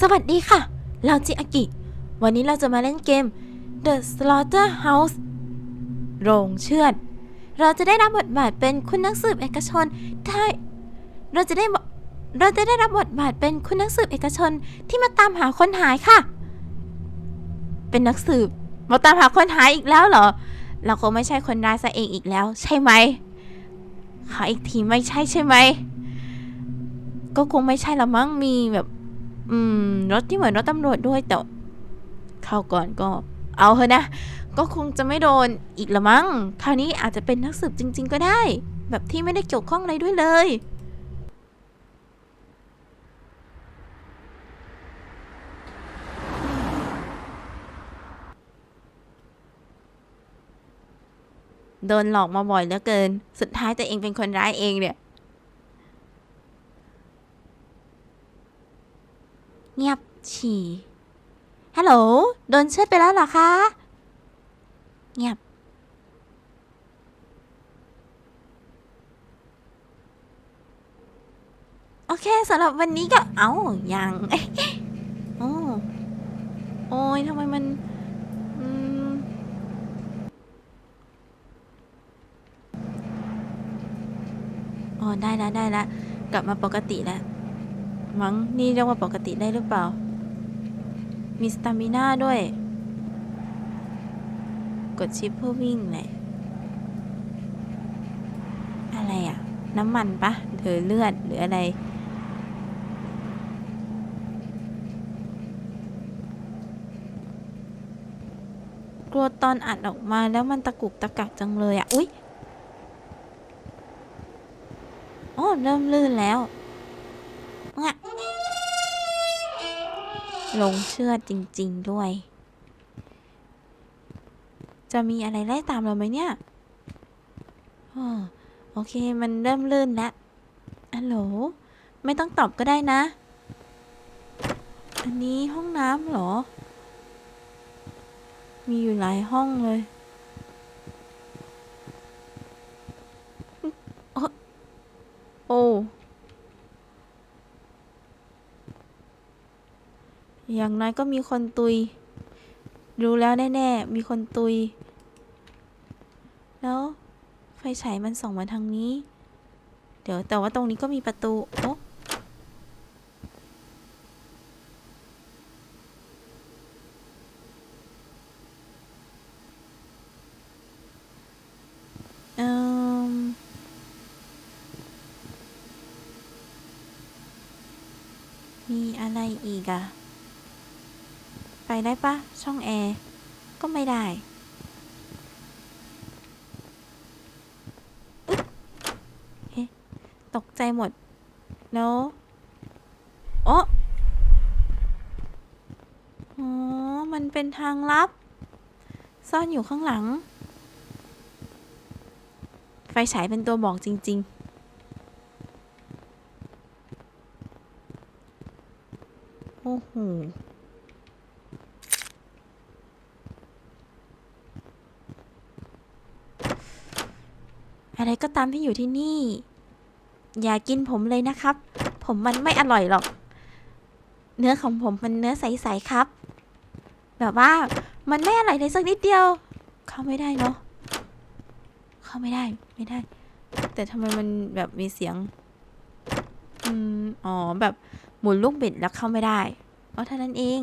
สวัสดีค่ะ เราจิอากิ วันนี้เราจะมาเล่นเกม The Slaughterhouse โรงเชือด เราจะได้รับบทบาทเป็นคุณนักสืบเอกชนได้เราจะได้เราจะได้รับบทบาทเป็นคุณนักสืบเอกชนที่มาตามหาคนหายค่ะ เป็นนักสืบ มาตามหาคนหายอีกแล้วเหรอ เราคงไม่ใช่คนร้ายซะเองอีกแล้ว ใช่ไหมขออีกทีไม่ใช่ใช่ไหมก็คงไม่ใช่ละมั้งมีแบบ อืม รถที่เหมือนรถตำรวจด้วยแต่เข้าก่อนก็ เอาเถอะนะ ก็คงจะไม่โดนอีกละมั้ง คราวนี้อาจจะเป็นนักสืบจริง ๆ ก็ได้ แบบที่ไม่ได้เกี่ยวข้องอะไรด้วยเลย โดนหลอกมาบ่อยเหลือเกิน สุดท้ายตัวเองเป็นคนร้ายเองเนี่ย เงียบฉี่ฮัลโหลโดนเชือดไปแล้วเหรอคะ เงียบ โอเคสำหรับวันนี้ก็เอาอยังโอ้โอ้ยทำไมมันอ๋อได้แล้วได้แล้วกลับมาปกติแล้ว มั้งนี่เรียกว่าปกติได้หรือเปล่า มีสตามิน่าด้วย กดชิปเพื่อวิ่งเลยอะไรอะน้ำมันปะหรือเลือดหรืออะไร กลัวตอนอัดออกมาแล้วมันตะกุกตะกักจังเลยอะอุ๊ยอ๋อเริ่มลื่นแล้ว ลงเชื่อจริง ๆ ด้วย จะมีอะไรไล่ตามเราไหมเนี่ยอโอเค มันเริ่มลื่นแล้วอัลโหล ไม่ต้องตอบก็ได้นะ อันนี้ห้องน้ำเหรอ มีอยู่หลายห้องเลยโอ้โอ้ อย่างน้อยก็มีคนตุย รู้แล้วแน่ๆ มีคนตุย แล้วไฟฉายมันส่องมาทางนี้ เดี๋ยวแต่ว่าตรงนี้ก็มีประตู โอ้เอิ่มมีอะไรอีกอะ ไปได้ปะช่องแอร์ ก็ไม่ได้ตกใจหมด แล้วโอ้อ๋อมันเป็นทางลับ ซ่อนอยู่ข้างหลัง ไฟฉายเป็นตัวบอกจริง ๆโอ้โห อะไรก็ตามที่อยู่ที่นี่ อย่ากินผมเลยนะครับ ผมมันไม่อร่อยหรอก เนื้อของผมมันเนื้อใสๆครับ แบบว่ามันไม่อร่อยเลยสักนิดเดียว เข้าไม่ได้เนาะเข้าไม่ได้ไม่ได้ แต่ทำไมมันแบบมีเสียงอืมอ๋อแบบหมุนลูกบิดแล้วเข้าไม่ได้เพราะเท่านั้นเอง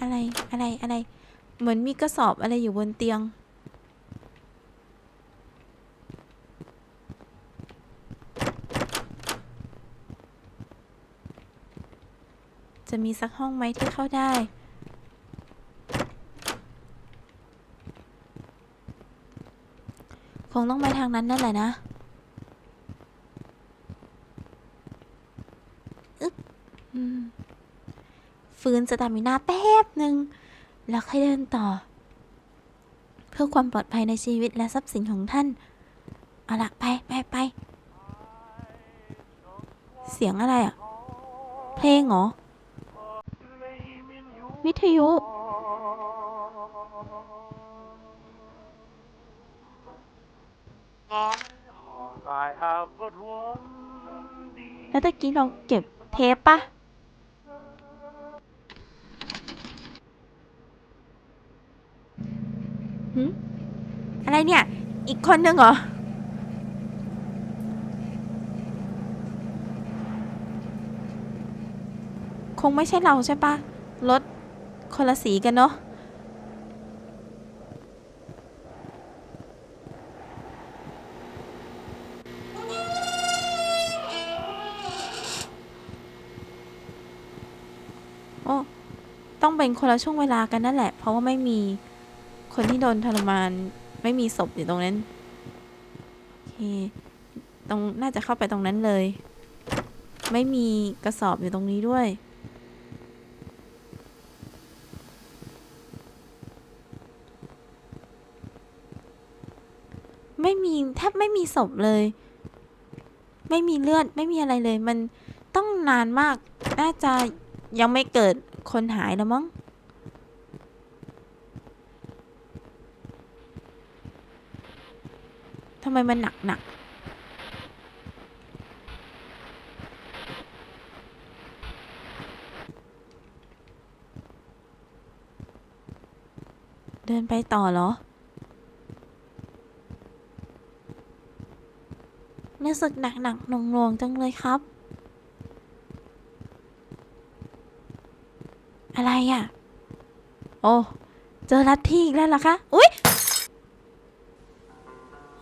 อะไรอะไรอะไร เหมือนมีกระสอบอะไรอยู่บนเตียง จะมีสักห้องไหมที่เข้าได้ คงต้องไปทางนั้นนั่นแหละนะอึ๊บฟื้นสตามินาแป๊บหนึ่งแล้วค่อยเดินต่อ เพื่อความปลอดภัยในชีวิตและทรัพย์สินของท่าน เอาละไปไปไปเสียงอะไรอะเพลงเหรอ วิทยุ แล้วตะกี้เราเก็บเทปปะหึอะไรเนี่ย อีกคนนึงเหรอคงไม่ใช่เราใช่ปะรถ คนละสีกันเนาะโอ้ต้องเป็นคนละช่วงเวลากันนั่นแหละ เพราะว่าไม่มีคนที่โดนทรมานไม่มีศพอยู่ตรงนั้น โอเค ตรงน่าจะเข้าไปตรงนั้นเลย ไม่มีกระสอบอยู่ตรงนี้ด้วย ไม่มีแทบไม่มีศพเลย ไม่มีเลือดไม่มีอะไรเลย มันต้องนานมาก น่าจะยังไม่เกิดคนหายแล้วมั้งทำไมมันหนักหนักเดินไปต่อเหรอ รู้ สึกหนักหนักหน่วงหน่วงๆจังเลยครับ อะไรอะ โอ้ เจอลัทธิอีกแล้วเหรอคะ อุ๊ย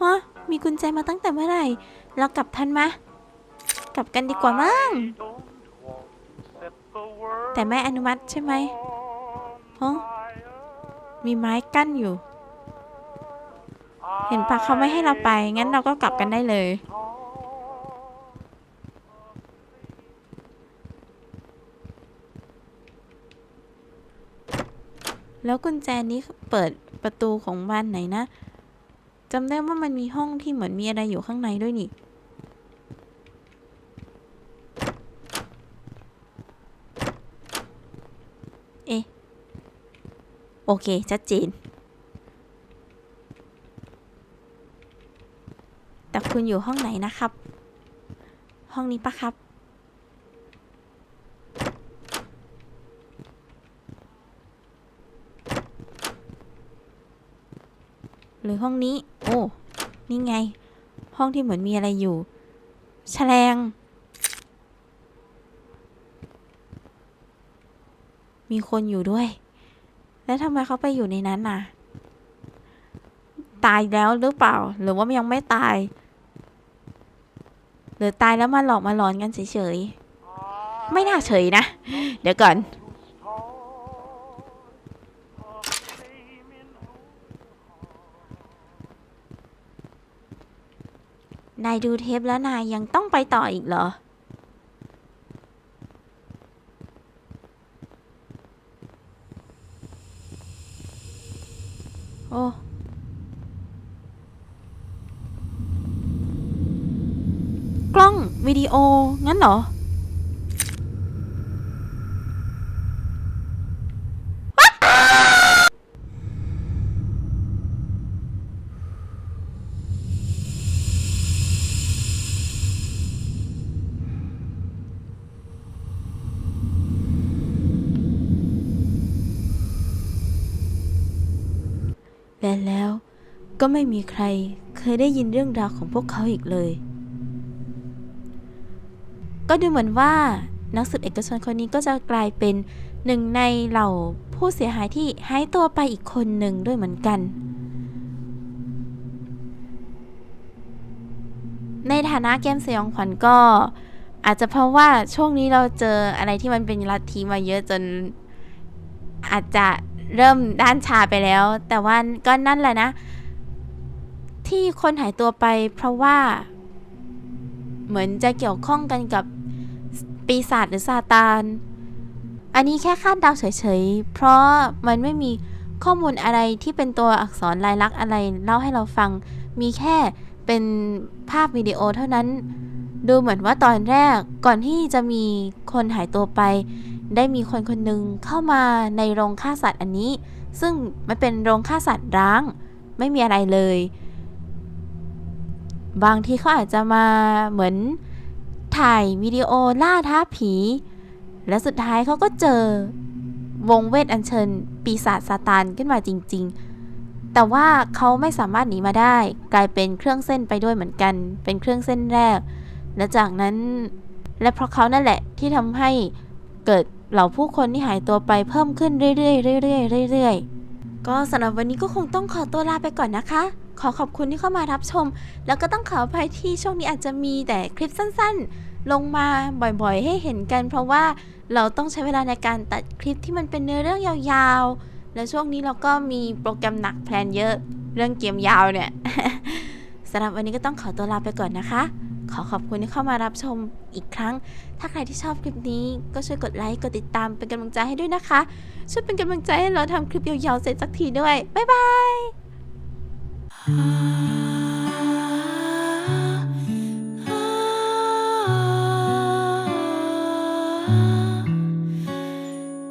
ฮะมีกุญแจมาตั้งแต่เมื่อไหร่ เรากลับทันมะ กลับกันดีกว่ามั้ง แต่ไม่อนุมัติใช่ไหมฮะมีไม้กั้นอยู่ เห็นปะเขาไม่ให้เราไป งั้นเราก็กลับกันได้เลย แล้วกุญแจนี้เปิดประตูของบ้านไหนนะจำได้ว่ามันมีห้องที่เหมือนมีอะไรอยู่ข้างในด้วยนี่ เอ๊ะ โอเค ชัดเจน แต่คุณอยู่ห้องไหนนะครับ ห้องนี้ปะครับ หรือห้องนี้ โอ้ นี่ไง ห้องที่เหมือนมีอะไรอยู่แฉลง มีคนอยู่ด้วย แล้วทำไมเขาไปอยู่ในนั้นน่ะ ตายแล้วหรือเปล่า หรือว่ายังไม่ตาย หรือตายแล้วมาหลอกมาหลอนกันเฉยๆ ไม่น่าเฉยนะ เดี๋ยวก่อนายดูเทปแล้วนายยังต้องไปต่ออีกเหรอ โอ้กล้องวิดีโอ งั้นเหรอ และแล้ว ก็ไม่มีใครเคยได้ยินเรื่องราวของพวกเขาอีกเลย ก็ดูเหมือนว่านักสืบเอกชนคนนี้ก็จะกลายเป็นหนึ่งในเหล่าผู้เสียหายที่หายตัวไปอีกคนหนึ่งด้วยเหมือนกัน ในฐานะเกมสยองขวัญก็อาจจะเพราะว่าช่วงนี้เราเจออะไรที่มันเป็นลัทธิมาเยอะจน อาจจะเริ่มด้านชาไปแล้ว แต่ว่าก็นั่นแหละนะ ที่คนหายตัวไปเพราะว่า เหมือนจะเกี่ยวข้องกันกับปีศาจหรือซาตาน อันนี้แค่คาดเดาเฉยๆ เพราะมันไม่มีข้อมูลอะไรที่เป็นตัวอักษรลายลักษณ์อะไรเล่าให้เราฟัง มีแค่เป็นภาพวิดีโอเท่านั้น ดูเหมือนว่าตอนแรกก่อนที่จะมีคนหายตัวไป ได้มีคนคนหนึ่งเข้ามาในโรงฆ่าสัตว์อันนี้ ซึ่งมันเป็นโรงฆ่าสัตว์ร้าง ไม่มีอะไรเลย บางทีเขาอาจจะมาเหมือนถ่ายวิดีโอล่าท้าผี และสุดท้ายเขาก็เจอวงเวทอัญเชิญ ปีศาจซาตานขึ้นมาจริง ๆ แต่ว่าเขาไม่สามารถหนีมาได้ กลายเป็นเครื่องเส้นไปด้วยเหมือนกัน เป็นเครื่องเส้นแรก และจากนั้น และเพราะเขานั่นแหละที่ทำให้เกิดเหล่าผู้คนที่หายตัวไปเพิ่มขึ้นเรื่อยๆเรื่อยๆเรื่อยๆ ก็สำหรับวันนี้ก็คงต้องขอตัวลาไปก่อนนะคะ ขอขอบคุณที่เข้ามารับชม แล้วก็ต้องขออภัยที่ช่วงนี้อาจจะมีแต่คลิปสั้นๆ ลงมาบ่อยๆ ให้เห็นกัน เพราะว่าเราต้องใช้เวลาในการตัดคลิปที่มันเป็นเนื้อเรื่องยาวๆ และช่วงนี้เราก็มีโปรแกรมหนักแพลนเยอะ เรื่องเกมยาวเนี่ยสำหรับวันนี้ก็ต้องขอตัวลาไปก่อนนะคะ ขอขอบคุณที่เข้ามารับชมอีกครั้ง ถ้าใครที่ชอบคลิปนี้ก็ช่วยกดไลค์ กดติดตามเป็นกำลังใจให้ด้วยนะคะ ช่วยเป็นกำลังใจให้เราทำคลิปยาวๆเสร็จสักทีด้วย บ๊ายบาย